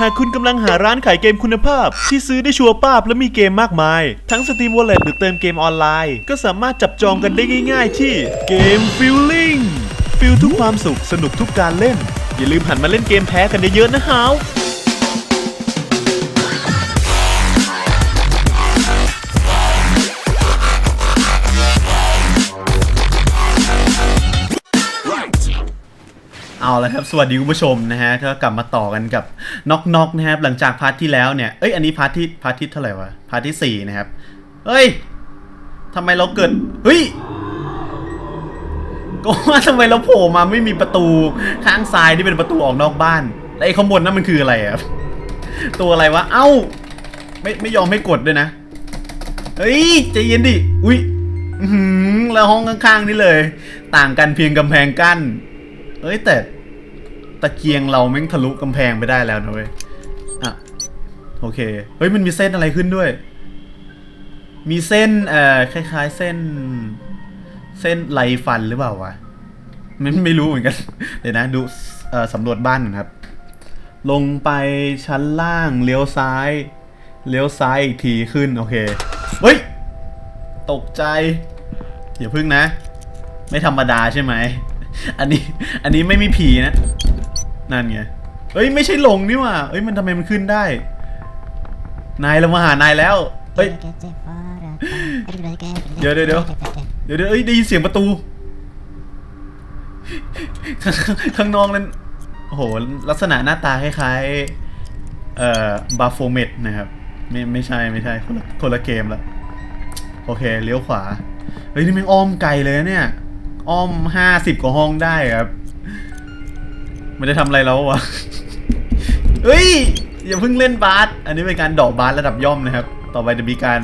หากคุณกำลังหาร้านขายเกมคุณภาพ ที่ซื้อได้ชัวร์ป้าบและมีเกมมากมาย ทั้ง Steam Wallet หรือเติมเกมออนไลน์ ก็สามารถจับจองกันได้ง่ายๆ ที่เกม Feeling ฟิลทุกความสุขสนุกทุกการเล่น อย่าลืมหันมาเล่นเกมแพ้กันเยอะๆนะฮาว เอาละครับ สวัสดีคุณผู้ชมนะฮะก็กลับมาต่อกันกับน็อกน็อกนะครับ หลังจากพาร์ทที่แล้วเนี่ย เอ้ย อันนี้พาร์ทที่พาร์ทที่เท่าไหร่วะ พาร์ทที่สี่นะครับ เฮ้ยทำไมเราเกิด เฮ้ย ก็ว่าทำไมเราโผล่มาไม่มีประตูข้างซ้ายที่เป็นประตูออกนอกบ้าน แล้วไอ้ข้างบนนั่นมันคืออะไรอะตัวอะไรวะ เอ้า ไม่ไม่ยอมให้กดด้วยนะ เฮ้ยใจเย็นดิ อุ้ยแล้วห้องข้างๆนี่เลย ต่างกันเพียงกำแพงกั้น เอ้ยแต่ตะเกียงเราแม่งทะลุกำแพงไปได้แล้วนะเว้ย อะ โอเค เฮ้ยมันมีเส้นอะไรขึ้นด้วย มีเส้นเอ่อคล้ายๆ เส้น เส้นไรฟันหรือเปล่าวะไม่ไม่รู้เหมือนกัน เดี๋ยวนะดูเอ่อสำรวจบ้านก่อนครับ ลงไปชั้นล่างเลี้ยวซ้าย เลี้ยวซ้ายอีกทีขึ้นโอเค เฮ้ย ตกใจ อย่าพึ่งนะ ไม่ธรรมดาใช่ไหม อันนี้ อันนี้ไม่มีผีนะ นั่นไง เอ้ยไม่ใช่หลงนี่หว่าเอ้ยมันทำไมมันขึ้นได้ นายเรามาหานายแล้วเอ้ย เดี๋ยวเดี๋ยวเดี๋ยว เดี๋ยวเดี๋ยวเอ้ยได้ยินเสียงประตูข้างข้างนอกนั้นโอ้โหลักษณะหน้าตาคล้ายๆเอ่อบาโฟเมตนะครับ ไม่ไม่ใช่ไม่ใช่คนละคนละเกมละโอเคเลี้ยวขวา เฮ้ยนี่แม่งอ้อมไกลเลยนะเนี่ย อ้อมห้าสิบกว่าห้องได้ครับม่ได้ทำอะไรแล้ววะเฮ้ย อย่าเพิ่งเล่นบาสอันนี้เป็นการดอกบาสระดับย่อมนะครับ ต่อไปจะมีการ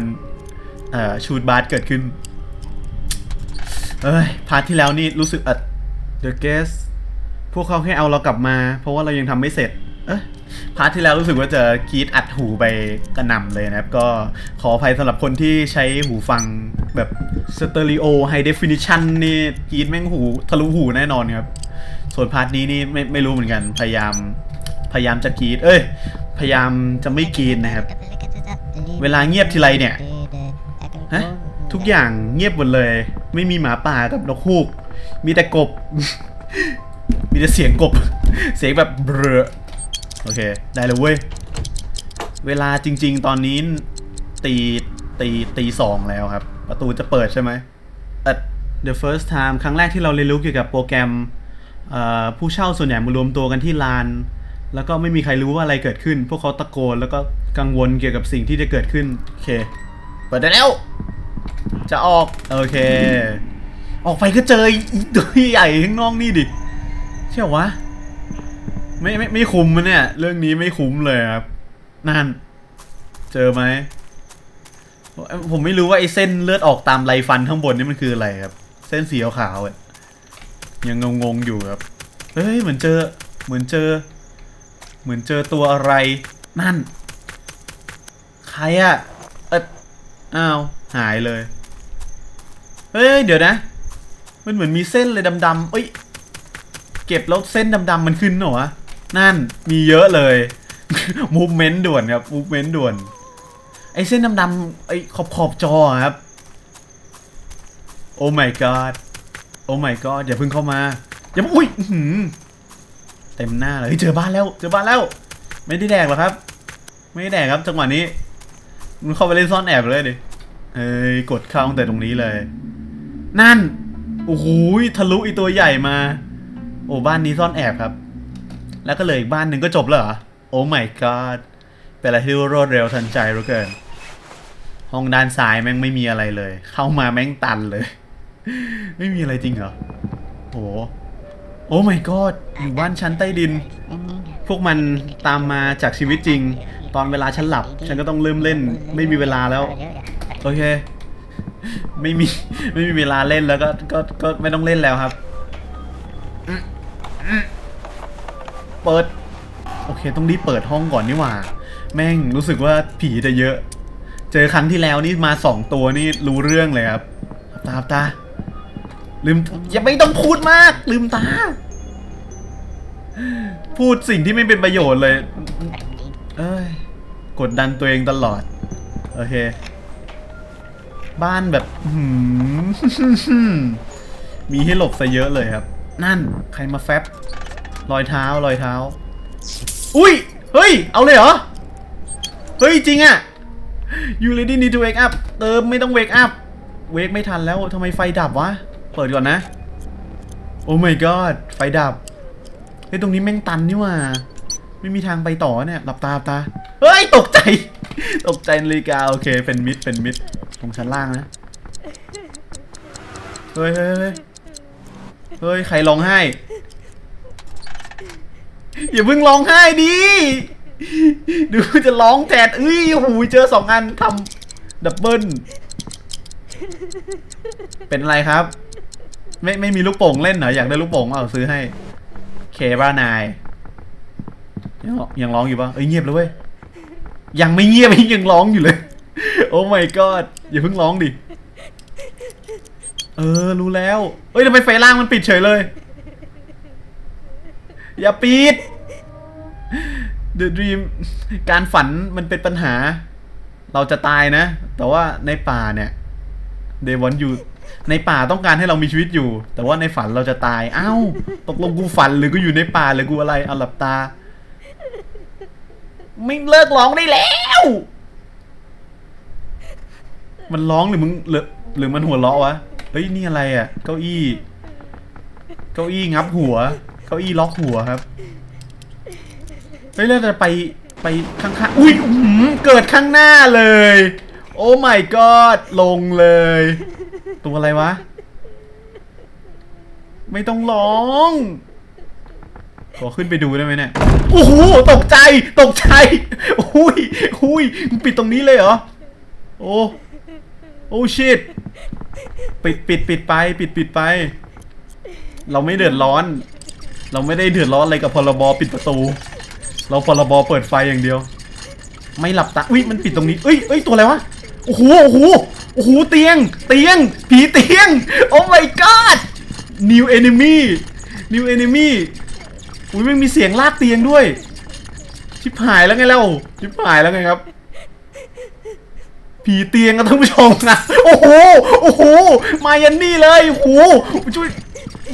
ชูดบาสเกิดขึ้นเอ้ยพาร์ทที่แล้วนี่รู้สึกอัด The Guest พวกเขาแค่เอาเรากลับมา เพราะว่าเรายังทำไม่เสร็จ เอ้ย พาร์ทที่แล้วรู้สึกว่าจะกรีดอัดหูไปกระหน่ำเลยนะครับ ก็ขออภัยสำหรับคนที่ใช้หูฟังแบบสเตอริโอไฮเดฟินิชันนี่กรีดแม่งหูทะลุหูแน่นอนครับ ส่วนพาร์ทนี้นี่ไม่ไม่รู้เหมือนกัน พยายาม พยายามจะกรีดเอ้ย พยายามจะไม่กรีดนะครับ เวลาเงียบทีไรเนี่ยฮะทุกอย่างเงียบหมดเลย ไม่มีหมาป่ากับนกฮูก มีแต่กบ มีแต่เสียงกบ เสียงแบบเบรอ โอเค ได้เลยเว้ย เวลาจริง ๆ ตอนนี้ตีตีตีสองแล้วครับ ประตูจะเปิดใช่ไหมเอ่อ the first time ครั้งแรกที่เราเรียนรู้เกี่ยวกับโปรแกรมผู้เช่าส่วนใหญ่มารวมตัวกันที่ลาน แล้วก็ไม่มีใครรู้ว่าอะไรเกิดขึ้น พวกเขาตะโกนแล้วก็กังวลเกี่ยวกับสิ่งที่จะเกิดขึ้น โอเค เปิดได้แล้ว จะออก โอเค ออกไปก็เจออีตัวใหญ่ข้างนอกนี่ดิใช่เหรอวะ ไม่ไม่ไม่คุ้มมันเนี่ย เรื่องนี้ไม่คุ้มเลยครับนั่น เจอไหมผมไม่รู้ว่าไอ้เส้นเลือดออกตามไรฟันข้างบนนี่มันคืออะไรครับ เส้นสีขาวๆอะยังงงๆอยู่ครับ เฮ้ยเหมือนเจอ เหมือนเจอ เหมือนเจอตัวอะไร นั่น ใครอะเอออ้าวหายเลย เฮ้ยเดี๋ยวนะ มันเหมือนมีเส้นเลยดำๆเอ้ย เก็บแล้วเส้นดำๆมันขึ้นเหรอวะ นั่นมีเยอะเลยมูฟเมนต์ด่วนครับมูฟเมนต์ด่วน ไอเส้นดำๆไอขอบขอบจอครับ โอ้ my god โอ้ my god อย่าเพิ่งเข้ามา อย่ามาอุ้ยเต็มหน้าเลยเฮ้ยเจอบ้านแล้ว เจอบ้านแล้ว ไม่ได้แดกหรอครับ ไม่ได้แดกครับจังหวะนี้มันเข้าไปเล่นซ่อนแอบเลยดิเอ้ยกดเข้าตั้งแต่ตรงนี้เลย นั่นโอ้โหทะลุอีตัวใหญ่มา โอ้บ้านนี้ซ่อนแอบครับ แล้วก็เลยอีกบ้านหนึ่งก็จบแล้วเหรอ โอ้ my god เป็นอะไรที่รวดเร็วทันใจเหลือเกิน ห้องด้านซ้ายแม่งไม่มีอะไรเลย เข้ามาแม่งตันเลย ไม่มีอะไรจริงเหรอ โอ้โอ้ my god อยู่บ้านชั้นใต้ดิน พวกมันตามมาจากชีวิตจริง ตอนเวลาฉันหลับ ฉันก็ต้องเริ่มเล่น ไม่มีเวลาแล้ว โอเค ไม่มีไม่มีเวลาเล่นแล้วก็ก็ก็ไม่ต้องเล่นแล้วครับ เปิด โอเค ต้องรีบเปิดห้องก่อนนี่หว่า แม่งรู้สึกว่าผีจะเยอะ เจอครั้งที่แล้วนี่มาสองตัวนี่รู้เรื่องเลยครับ ตาตา ลืมอย่าไม่ต้องพูดมาก ลืมตา พูดสิ่งที่ไม่เป็นประโยชน์เลย เอ้ย กดดันตัวเองตลอด โอเค บ้านแบบหืมมีให้หลบซะเยอะเลยครับ นั่น ใครมาแฟบ รอยเท้ารอยเท้า อุ้ย เฮ้ย เอาเลยเหรอ เฮ้ย จริงอะ you ready need to wake up เติมไม่ต้อง wake up wake ไม่ทันแล้วทำไมไฟดับวะ เปิดก่อนนะ โอ้ my god ไฟดับ เฮ้ย ตรงนี้แม่งตันนี่ว่า ไม่มีทางไปต่อเนี่ยหลับตาหลับตา เฮ้ย ตกใจ ตกใจนาฬิกา โอเค เป็นมิด เป็นมิด ตรงชั้นล่างนะ เฮ้ยเฮ้ยเฮ้ยเฮ้ยใครร้องไห้ อย่าเพิ่งร้องไห้ดิดูจะร้องแทนเอ้ยโอ้โหเจอสองอันทำดับเบิลเป็นอะไรครับ ไม่ไม่มีลูกโป่งเล่นเหรออยากได้ลูกโป่งเอาซื้อให้ เคบ้านายยังยังร้องอยู่ปะเอ้ยเงียบแล้วเว้ยยังไม่เงียบยังร้องอยู่เลย โอ้ my god อย่าเพิ่งร้องดิเออรู้แล้ว เอ้ยทำไมไฟล่างมันปิดเฉยเลย อย่าปิด The Dream การฝันมันเป็นปัญหา เราจะตายนะ แต่ว่าในป่าเนี่ย They want you ในป่าต้องการให้เรามีชีวิตอยู่ แต่ว่าในฝันเราจะตาย อ้าว ตกลงกูฝันหรือกูอยู่ในป่าหรือกูอะไรเอาหลับตา ไม่เลิกร้องได้แล้ว มันร้องหรือมึงหรือหรือมันหัวเราะวะ เฮ้ยนี่อะไรอะ เก้าอี้ เก้าอี้งับหัว เก้าอี้ล็อกหัวครับ ฮ้ยเราจะไปไปข้างๆ อุ้ยเกิดข้างหน้าเลย โอ้ my god ลงเลย ตัวอะไรวะ ไม่ต้องร้องขอขึ้นไปดูได้ไหมเนี่ย โอ้โห ตกใจ ตกใจ อุ้ยอุ้ยมึงปิดตรงนี้เลยเหรอ โอ้ โอ้ชิตปิดปิดปิดไป ปิดปิดไป เราไม่เดือดร้อน เราไม่ได้เดือดร้อนอะไรกับพรบปิดประตู เราพรบเปิดไฟอย่างเดียว ไม่หลับตาอุ้ยมันปิดตรงนี้เอ้ยเอ้ยตัวอะไรวะโอ้โหโอ้โหโอ้โหเตียง เตียง ผีเตียง โอ้ my god new enemy new enemy อุ้ยไม่มีเสียงลากเตียงด้วย ชิบหายแล้วไงเล่าชิบหายแล้วไงครับ ผีเตียงกันท่านผู้ชมนะโอ้โหโอ้โหมายันนี่เลยโอ้โหช่วย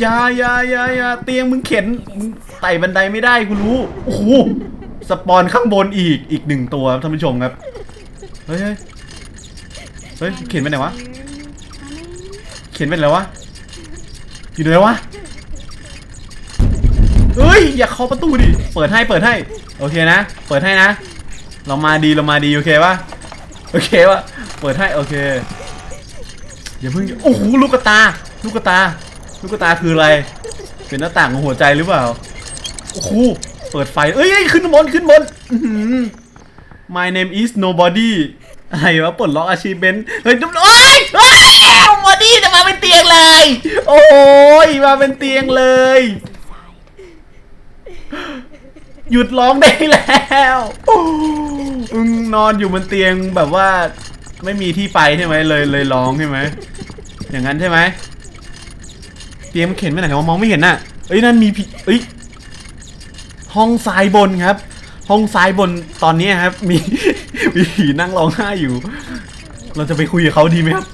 ยายายายาเตียงมึงเข็นมึง ต่บันไดไม่ได้กูรู้ โอ้โห สปอนข้างบนอีก อีกหนึ่งตัวครับท่านผู้ชมครับ เฮ้ย เฮ้ยเฮ้ยเข็นไปไหนวะ เข็นไปไหนวะ อยู่ไหนวะ เฮ้ย อย่าเคาะประตูดิ เปิดให้ เปิดให้ โอเคนะ เปิดให้นะ เรามาดี เรามาดี โอเคปะโอเคปะเปิดให้ โอเค อย่าเพิ่ง โอ้โห ลูกกระตา ลูกกระตา ลูกกระตาคืออะไร เป็นหน้าต่างของหัวใจหรือเปล่า โอ้โหเปิดไฟ เอ้ยขึ้นบนขึ้นบน My name is nobody อะไรวะปลดล็อกอาชีพเบนเฮ้ยโอ้ยเฮ้ย nobody จะมาเป็นเตียงเลย โอ้ยมาเป็นเตียงเลย หยุดร้องได้แล้วอึงนอนอยู่บนเตียงแบบว่า ไม่มีที่ไปใช่ไหมเลยเลยร้องใช่ไหมอย่างนั้นใช่ไหมเตียงมันเข็นไปไหนวะมองไม่เห็นน่ะเอ้ยนั่นมีผีเอ้ย ห้องซ้ายบนครับ ห้องซ้ายบนตอนนี้ครับ มีมีผีนั่งร้องไห้อยู่ เราจะไปคุยกับเขาดีไหมครับ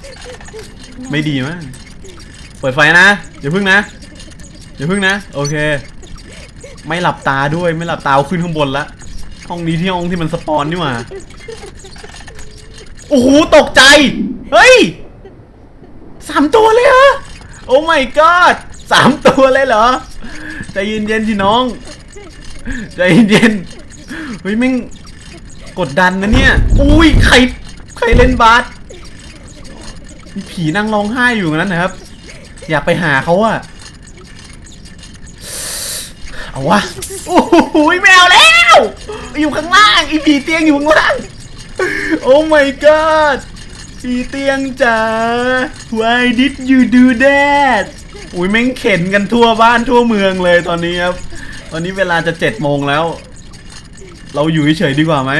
ไม่ดีมั้งเปิดไฟนะอย่าพึ่งนะอย่าพึ่งนะ โอเค ไม่หลับตาด้วยไม่หลับตาเอาขึ้นข้างบนละห้องนี้ที่ห้องที่มันสปอนนี่หว่าโอ้โหตกใจ เฮ้ยสามตัวเลยเหรอโอ้ my god สามตัวเลยเหรอใจเย็นๆสิน้อง ใจเย็นเฮ้ยแม่งกดดันนะเนี่ย อุ้ยใครใครเล่นบาสมีผีนั่งร้องไห้อยู่งนั้นนะครับ อยากไปหาเขาอะเอาวะ โอ้โหแมวแล้ว อยู่ข้างล่างอีผีเตียงอยู่ข้างล่าง โอ้ my god ผีเตียงจ๋า why did you do that อุ้ยแม่งเข็นกันทั่วบ้านทั่วเมืองเลยตอนนี้ครับ ตอนนี้เวลาจะเจ็ดโมงแล้ว เราอยู่เฉยดีกว่าไหม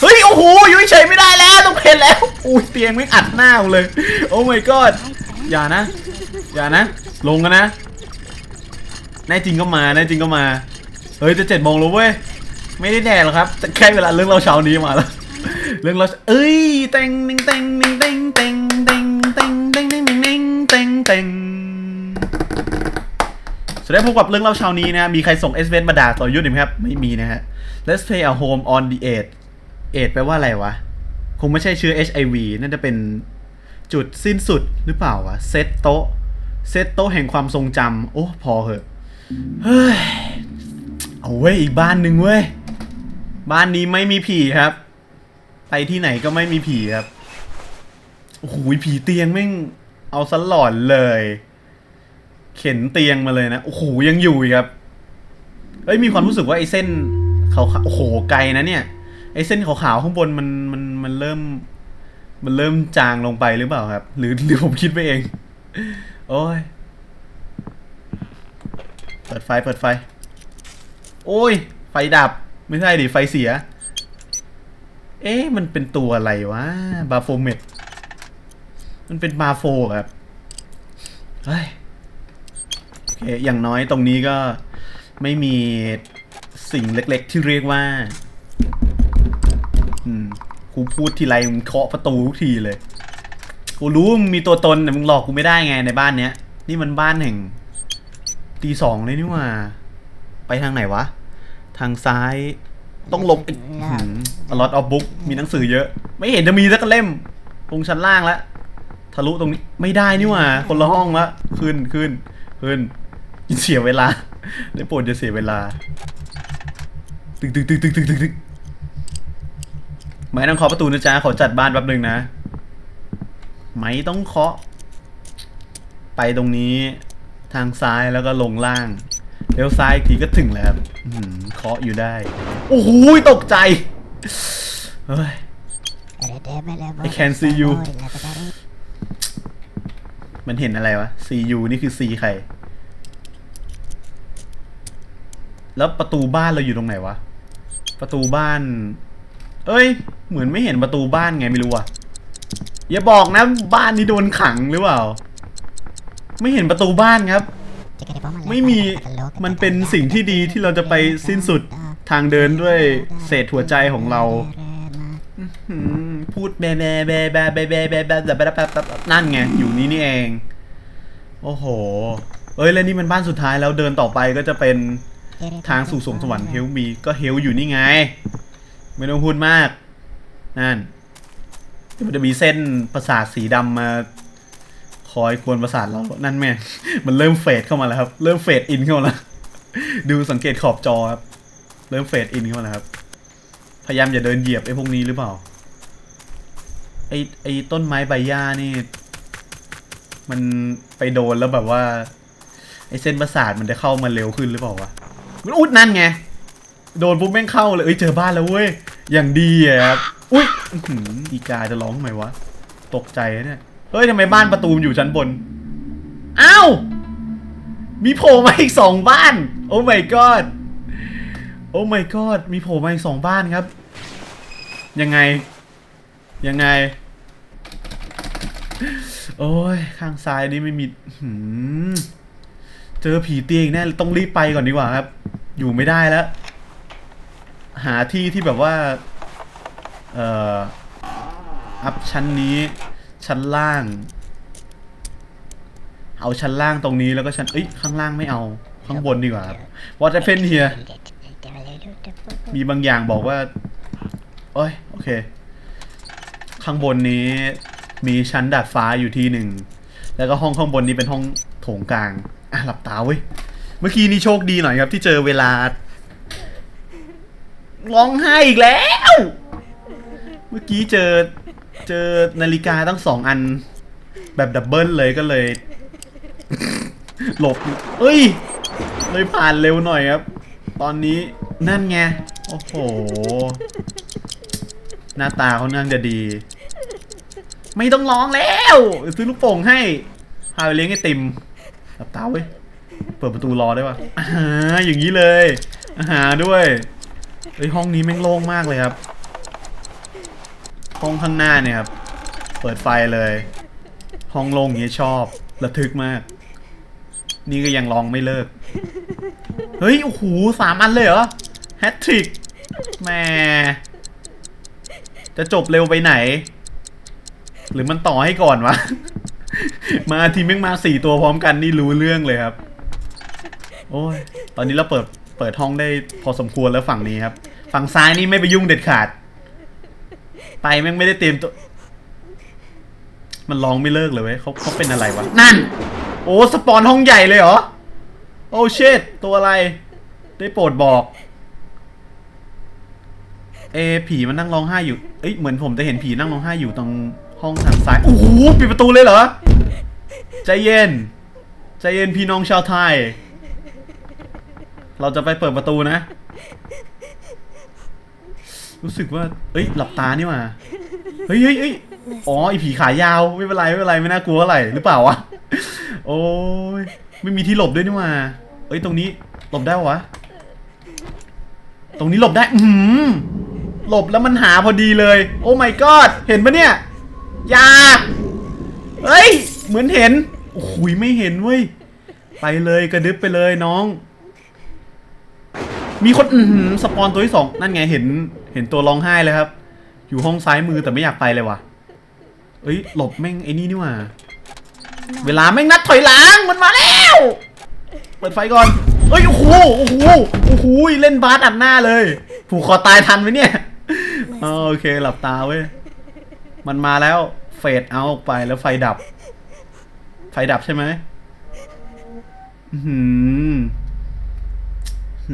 เฮ้ย โอ้โห อยู่เฉยไม่ได้แล้ว ต้องเห็นแล้ว อุ้ยเตียงไม่อัดหน้าเลย โอ้ my god อย่านะ อย่านะ ลงกันนะ แน่จริงก็มา แน่จริงก็มา เฮ้ย จะเจ็ดโมงแล้วเว้ย ไม่ได้แดกหรอกครับแต่แค่เวลาเรื่องเราเช้านี้มาแล้ว เรื่องเรา เอ้ย เต็งเต็งเต็งเต็งเต็งเต็งเต็งเต็งเต็งเต็งเต็ง สวัสดีครับพบกับเรื่องเล่าเช้านี้นะ มีใครส่ง s อ s มาด่าต่อยุทธไหมครับ ไม่มีนะฮะ Let's play a home on the edge edge แปลว่าอะไรวะ คงไม่ใช่เชื้อ HIV น่าจะเป็นจุดสิ้นสุดหรือเปล่าวะ เซตโตเซตโตแห่งความทรงจำโอ้ พอเหอะ เฮ้ย เอาเว้ย อีกบ้านหนึ่งเว้ย บ้านนี้ไม่มีผีครับ ไปที่ไหนก็ไม่มีผีครับ โอ้โหผีเตียงแม่งเอาสลอนเลย เข็นเตียงมาเลยนะ โอ้โห ยังอยู่ครับ เอ้ย มีความรู้สึกว่าไอ้เส้นขาวโอ้โห ไกลนะเนี่ย ไอ้เส้นขาวๆข้างบนมันมันมันเริ่ม มันเริ่มจางลงไปหรือเปล่าครับ หรือหรือผมคิดไปเอง โอ้ย เปิดไฟ เปิดไฟ โอ้ย ไฟดับ ไม่ใช่ดิ ไฟเสีย เอ๊ะ มันเป็นตัวอะไรวะ บาโฟเมดมันเป็นบาโฟครับ เฮ้ย เคอย่างน้อยตรงนี้ก็ไม่มีสิ่งเล็กๆ ที่เรียกว่า อืมกูพูดทีไรมึงเคาะประตูทุกทีเลย กูรู้มึงมีตัวตนแต่มึงหลอกกูไม่ได้ไงในบ้านเนี้ย นี่มันบ้านแห่งตีสองเลยนี่หว่า ไปทางไหนวะ ทางซ้ายต้องหลบอีกอลอตออฟบุ๊กมีหนังสือเยอะ ไม่เห็นจะมีสักเล่มตรงชั้นล่างแล้วทะลุตรงนี้ไม่ได้นี่หว่า คนละห้องละขึ้นขึ้นขึ้น เสียเวลาได้โปรดจะเสียเวลา ตึกตึกตึกตึกตึกตึกตึกไม่ต้องเคาะประตูนะจ๊ะขอจัดบ้านแป๊บหนึงนะ ไม่ต้องเคาะ ไปตรงนี้ ทางซ้ายแล้วก็ลงล่างเลี้ยวซ้ายอีกทีก็ถึงแล้วเคาะอยู่ได้ โอ้โหตกใจ เฮ้ย I can see you มันเห็นอะไรวะ CU นี่คือ C ใคร แล้วประตูบ้านเราอยู่ตรงไหนวะ ประตูบ้าน เอ้ย เหมือนไม่เห็นประตูบ้านไงไม่รู้อะอย่าบอกนะบ้านนี้โดนขังหรือเปล่า ไม่เห็นประตูบ้านครับ ไม่มี มันเป็นสิ่งที่ดีที่เราจะไปสิ้นสุดทางเดินด้วยเศษหัวใจของเรา พูดแบแบแบแบแบแบแบแบแบแบแบนั่นไง อยู่นี่นี่เอง โอ้โห เอ้ย แล้วนี่มันบ้านสุดท้ายแล้วเดินต่อไปก็จะเป็น ทางสู่สวงสวรรค์เฮลมีก็เฮลอยู่นี่ไง ไม่ต้องพูดมากนั่นเดี๋ยวมันจะมีเส้นประสาทสีดำมาคอยกวนประสาทเรานั่นแม่งมันเริ่มเฟดเข้ามาแล้วครับ เริ่มเฟดอินเข้ามาแล้ว ดูสังเกตขอบจอครับ เริ่มเฟดอินเข้ามาแล้วครับ พยายามอย่าเดินเหยียบไอ้พวกนี้หรือเปล่า ไอ้ไอ้ต้นไม้ใบหญ้านี่ มันไปโดนแล้วแบบว่า ไอ้เส้นประสาทมันจะเข้ามาเร็วขึ้นหรือเปล่าวะ มันอุดนั่นไง โดนปุ๊บแม่งเข้าเลย เอ้ยเจอบ้านแล้วเว้ย อย่างดีอะครับ อุ้ยอีกาจะร้องทำไมวะ ตกใจนะเนี่ย เฮ้ยทำไมบ้านประตูมนอยู่ชั้นบน อ้าว มีโผล่มาอีกสองบ้าน โอ้ my god โอ้ my god มีโผล่มาอีกสองบ้านครับ ยังไง ยังไง โอ้ย ข้างซ้ายนี่ไม่มีหืม เจอผีเตียงแน่ต้องรีบไปก่อนดีกว่าครับ อยู่ไม่ได้แล้ว หาที่ที่แบบว่า เอ่อ อัพชั้นนี้ ชั้นล่าง เอาชั้นล่างตรงนี้แล้วก็ชั้น เอ้ย ข้างล่างไม่เอา ข้างบนดีกว่าครับ What happened here มีบางอย่างบอกว่า โอ้ย โอเค ข้างบนนี้มีชั้นดาดฟ้าอยู่ที่หนึ่ง แล้วก็ห้องข้างบนนี้เป็นห้องโถงกลาง อะหลับตาเว้ย เมื่อกี้นี้โชคดีหน่อยครับที่เจอเวลา ร้องไห้อีกแล้ว เมื่อกี้เจอเจอนาฬิกาตั้งสองอัน แบบดับเบิลเลยก็เลย หลบ เอ้ย เลยผ่านเร็วหน่อยครับ ตอนนี้นั่นไง โอ้โห หน้าตาเขาน่าจะดี ไม่ต้องร้องแล้วเดี๋ยวซื้อลูกโป่งให้พาไปเลี้ยงไอติม หลับตาเว้ย เปิดประตูรอได้ปะอ่าอย่างนี้เลยอาหารด้วยเฮ้ยห้องนี้แม่งโล่งมากเลยครับ ห้องข้างหน้าเนี่ยครับ เปิดไฟเลย ห้องโล่งอย่างนี้ชอบ ระทึกมาก นี่ก็ยังร้องไม่เลิก เฮ้ย โอ้โหสามอันเลยเหรอ แฮตทริกแหม่จะจบเร็วไปไหน หรือมันต่อให้ก่อนวะ มาทีแม่งมาสี่ตัวพร้อมกันนี่รู้เรื่องเลยครับ โอ้ย ตอนนี้เราเปิดเปิดห้องได้พอสมควรแล้วฝั่งนี้ครับ ฝั่งซ้ายนี่ไม่ไปยุ่งเด็ดขาด ไปแม่งไม่ได้เตรียมตัว มันร้องไม่เลิกเลยเว้ยเขาเขาเป็นอะไรวะ นั่น โอ้สปอนห้องใหญ่เลยเหรอ โอ้เชดตัวอะไร ได้โปรดบอก เอผีมันนั่งร้องไห้อยู่ เอ้ยเหมือนผมจะเห็นผีนั่งร้องไห้อยู่ตรง ห้องทางซ้าย โอ้โห ปิดประตูเลยเหรอ ใจเย็น ใจเย็นพี่น้องชาวไทย เราจะไปเปิดประตูนะ รู้สึกว่า เอ้ย หลับตานี่หว่าเฮ้ยเฮ้ยเฮ้ยอ๋อ ไอผีขายาว ไม่เป็นไร ไม่เป็นไร ไม่น่ากลัวอะไร หรือเปล่าวะ โอ้ย ไม่มีที่หลบด้วยนี่หว่าเอ้ย ตรงนี้ หลบได้วะ ตรงนี้หลบได้ อือหือหลบแล้วมันหาพอดีเลย โอ้ my god เห็นปะเนี่ย อย่าเฮ้ย เหมือนเห็น โอ้โหยไม่เห็นเว้ย ไปเลยกระดึบไปเลยน้อง มีคนอือหือสปอนตัวที่สองนั่นไงเห็น เห็นตัวร้องไห้เลยครับ อยู่ห้องซ้ายมือแต่ไม่อยากไปเลยว่ะ เอ้ย หลบแม่งไอ้นี่นี่หว่า เวลาแม่งนัดถอยหลังมันมาแล้ว เปิดไฟก่อน เอ้ยโอ้โหโอ้โหโอ้โหเล่นบาสอัดหน้าเลย ผูกคอตายทันไหมเนี่ยอ๋อโอเคหลับตาเว้ย มันมาแล้วเฟดเอาออกไปแล้วไฟดับ ไฟดับใช่ไหมหือ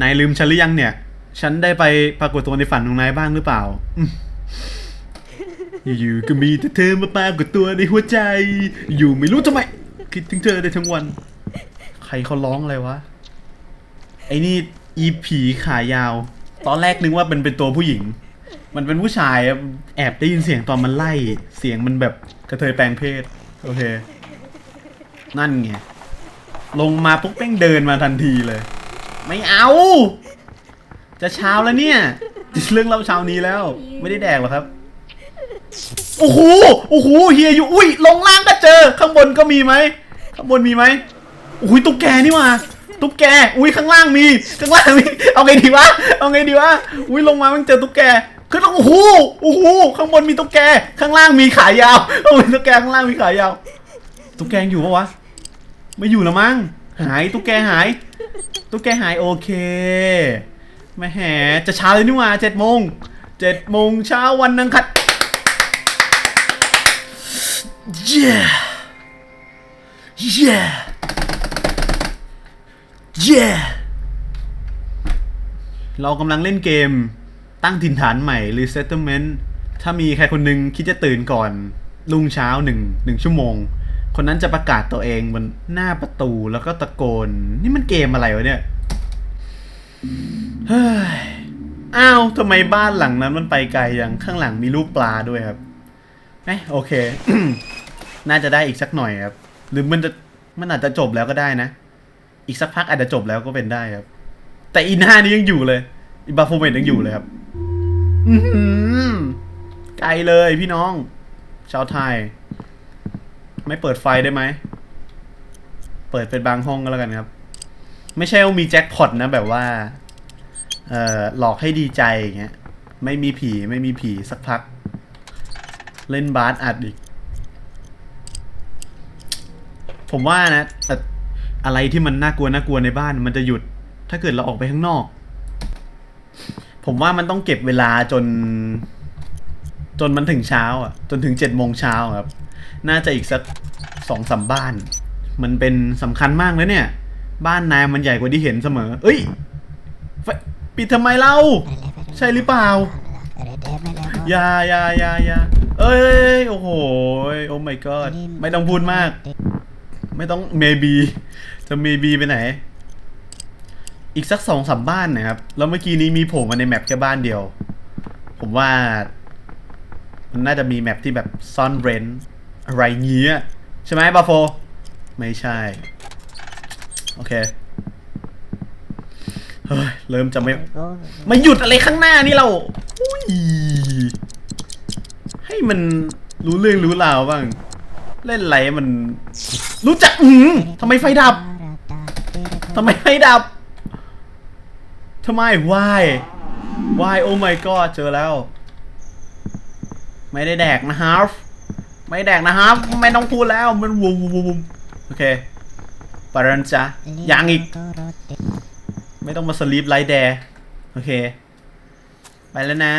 นายลืมฉันหรือยังเนี่ย ฉันได้ไปปรากฏตัวในฝันของนายบ้างหรือเปล่าอืมอยู่ๆก็มีแต่เธอมาปรากฏตัวในหัวใจ อยู่ไม่รู้ทำไม คิดถึงเธอได้ทั้งวัน ใครเขาร้องอะไรวะ ไอ้นี่อีผีขายาว ตอนแรกนึกว่าเป็นเป็นตัวผู้หญิง มันเป็นผู้ชายอะแอบได้ยินเสียงตอนมันไล่ เสียงมันแบบกระเทยแปลงเพศ โอเค นั่นไง ลงมาปุ๊บแม่งเดินมาทันทีเลย ไม่เอา จะเช้าแล้วเนี่ย เรื่องเล่าเช้านี้แล้ว ไม่ได้แดกหรอครับ โอ้โห โอ้โห เฮียอยู่ อุ้ย ลงล่างก็เจอ ข้างบนก็มีไหม ข้างบนมีไหมอุ้ย ตุ๊กแกนี่หว่าตุ๊กแก อุ้ยข้างล่างมี ข้างล่างมี เอาไงดีวะ เอาไงดีวะ อุ้ยลงมามันเจอตุ๊กแก ขึ้นลงโอ้โหโอ้โหข้างบนมีตุ๊กแก ข้างล่างมีขายาวโอ้ยตุ๊กแกข้างล่างมีขายาว ตุ๊กแกอยู่ปะวะ ไม่อยู่แล้วมั้ง หายตุ๊กแกหาย ตุ๊กแกหายโอเคแม่แหจะเช้าเลยนี่หว่าเจ็ดโมงเจ็ดโมงเช้าวันนังคัด yeah yeah yeah เรากำลังเล่นเกม ตั้งถิ่นฐานใหม่ resettlement ถ้ามีใครคนหนึ่งคิดจะตื่นก่อนรุ่งเช้าหนึ่งหนึ่งชั่วโมง คนนั้นจะประกาศตัวเองบนหน้าประตูแล้วก็ตะโกน นี่มันเกมอะไรวะเนี่ยเฮ้ยอ้าวทำไมบ้านหลังนั้นมันไปไกลอย่างข้างหลังมีรูปปลาด้วยครับเอ้โอเค น่าจะได้อีกสักหน่อยครับ หรือมันจะมันอาจจะจบแล้วก็ได้นะ อีกสักพักอาจจะจบแล้วก็เป็นได้ครับ แต่อีหน้านี้ยังอยู่เลยอีบาโฟเมตยังอยู่เลยครับ อือหือไกลเลยพี่น้อง ชาวไทย ไม่เปิดไฟได้ไหม เปิดเป็นบางห้องก็แล้วกันครับ ไม่ใช่ว่ามีแจ็คพอตนะแบบว่า เอ่อ หลอกให้ดีใจอย่างเงี้ย ไม่มีผีไม่มีผีสักพัก เล่นบาสอัดอีก ผมว่านะแต่อะไรที่มันน่ากลัวน่ากลัวในบ้าน มันจะหยุด ถ้าเกิดเราออกไปข้างนอก ผมว่ามันต้องเก็บเวลาจน จนมันถึงเช้าอะ จนถึงเจ็ดโมงเช้าครับ น่าจะอีกสักสองสามบ้าน มันเป็นสำคัญมากเลยเนี่ย บ้านนายมันใหญ่กว่าที่เห็นเสมอ เอ้ยปิดทำไมเล่าใช่หรือเปล่าอย่าอย่าอย่าอย่าเอ้ย โอ้โห โอ้ my god ไม่ต้องพูดมาก ไม่ต้อง maybe จะ maybe ไปไหน อีกสักสองสามบ้านนะครับ แล้วเมื่อกี้นี้มีโผล่มาในแมปแค่บ้านเดียว ผมว่า มันน่าจะมีแมปที่แบบซ่อนเร้นอะไรเงี้ย ใช่ไหมบาโฟ ไม่ใช่ โอเค เฮ้ย เริ่มจะไม่มาหยุดอะไรข้างหน้านี่เราอุ้ยให้มันรู้เรื่องรู้ราวบ้าง เล่นอะไรมัน รู้จักอืมทำไมไฟดับทำไมไฟดับ ทำไมวายวายโอ้ my god เจอแล้ว ไม่ได้แดกนะฮาร์ฟไม่แดกนะฮาร์ฟไม่ต้องพูดแล้วมันวูมวูมวูโอเคปารันจ้ะยังอีก ไม่ต้องมาสลีปไลท์แดโอเค ไปแล้วนะ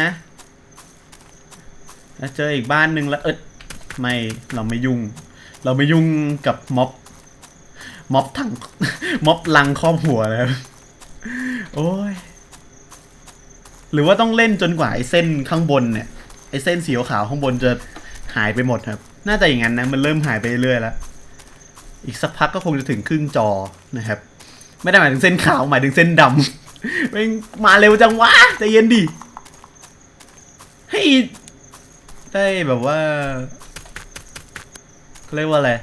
แล้วเจออีกบ้านหนึ่งแล้วเอิดไม่เราไม่ยุ่ง เราไม่ยุ่งกับม็อบม็อบทั้งม็อบลังครอบหัวแล้ว โอ้ย หรือว่าต้องเล่นจนกว่าไอ้เส้นข้างบนเนี่ยไอ้เส้นสีขาวข้างบนจะหายไปหมดครับ น่าจะอย่างนั้นนะ มันเริ่มหายไปเรื่อยแล้วอีกสักพักก็คงจะถึงครึ่งจอนะครับ ไม่ได้หมายถึงเส้นขาวหมายถึงเส้นดำมมาเร็วจังวะใจเย็นดิให้ได้แบบว่าเขาเรียกว่าอะไร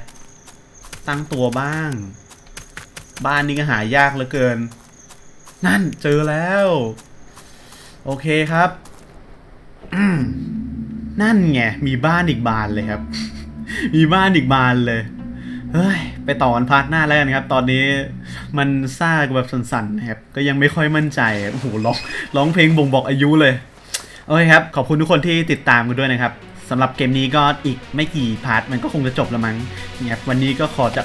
ตั้งตัวบ้าง บ้านนี้ก็หายากเหลือเกิน นั่นเจอแล้ว โอเคครับนั่นไงมีบ้านอีกบานเลยครับ มีบ้านอีกบานเลยเฮ้ยไปต่อกันพาร์ทหน้าแล้วกันครับ ตอนนี้มันซ่าแบบสั่นๆนะครับ ก็ยังไม่ค่อยมั่นใจโอ้โหร้องร้องเพลงบ่งบอกอายุเลยโอเคครับ ขอบคุณทุกคนที่ติดตามกันด้วยนะครับสำหรับเกมนี้ก็อีกไม่กี่พาร์ทมันก็คงจะจบแล้วมั้งเนี่ยวันนี้ก็ขอจะ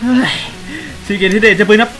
เฮ้ยซีเกมที่เดทจะปืนครับ